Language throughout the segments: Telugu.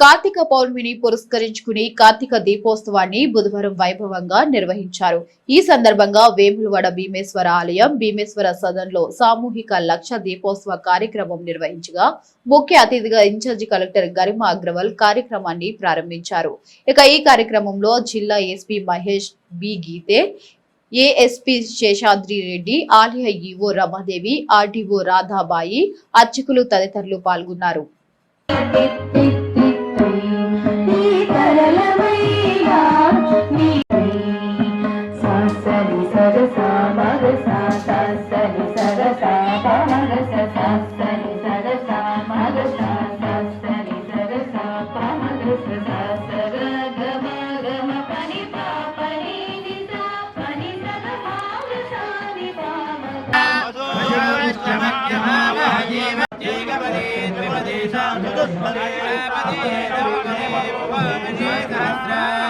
కార్తీక పౌర్ణమిని పురస్కరించుకుని కార్తీక దీపోత్సవాన్ని బుధవారం వైభవంగా నిర్వహించారు. ఈ సందర్భంగా వేములవాడ భీమేశ్వర ఆలయం భీమేశ్వర సదన్లో సామూహిక లక్ష దీపోత్సవ కార్యక్రమం నిర్వహించగా ముఖ్య అతిథిగా ఇన్ఛార్జి కలెక్టర్ గరిమ అగ్రవాల్ కార్యక్రమాన్ని ప్రారంభించారు. ఇక ఈ కార్యక్రమంలో జిల్లా SP Mahesh B. Geete ASP Seshadri Reddy ఆలయ ఈవో రమాదేవి ఆర్డీఓ రాధాబాయి అర్చకులు తదితరులు పాల్గొన్నారు. సరి సరస మగ సరి సరస మగ సరి సరస మగ సరి సరస సహస్రా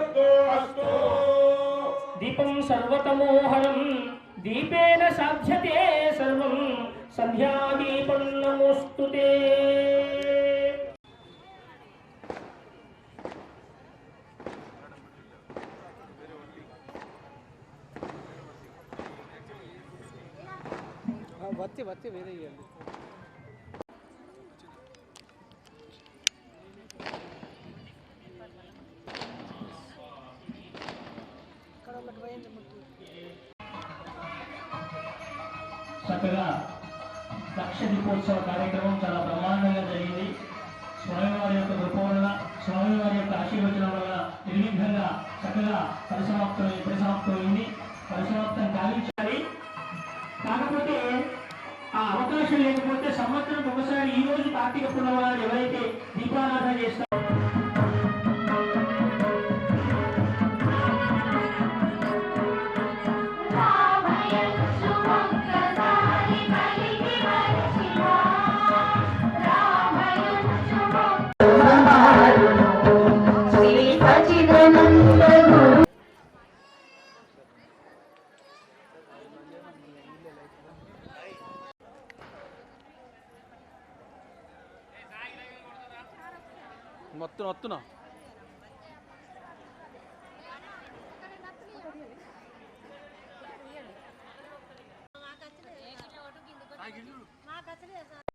సర్వతమోహరం దీపేన సాధ్యతే సర్వం సంధ్యాదీపం నమోస్తు వచ్చి వచ్చి వేరే చక్కగా లక్ష దీపోత్సవ కార్యక్రమం చాలా బ్రహ్మాండంగా జరిగింది. స్వామివారి యొక్క గొప్ప వలన స్వామివారి యొక్క ఆశీర్వచనం వల్ల నిర్విఘ్నంగా చక్కగా పరిసమాప్తం పరిసమాప్తమైంది పరిసమాప్తం కావించాలి కాకపోతే ఆ అవకాశం లేకపోతే సంవత్సరం ఒకసారి ఈ రోజు కార్తీక పున్నవారు ఎవరైతే దీపారాధన చేస్తారో మొత్తం వస్తున్నా. మాకు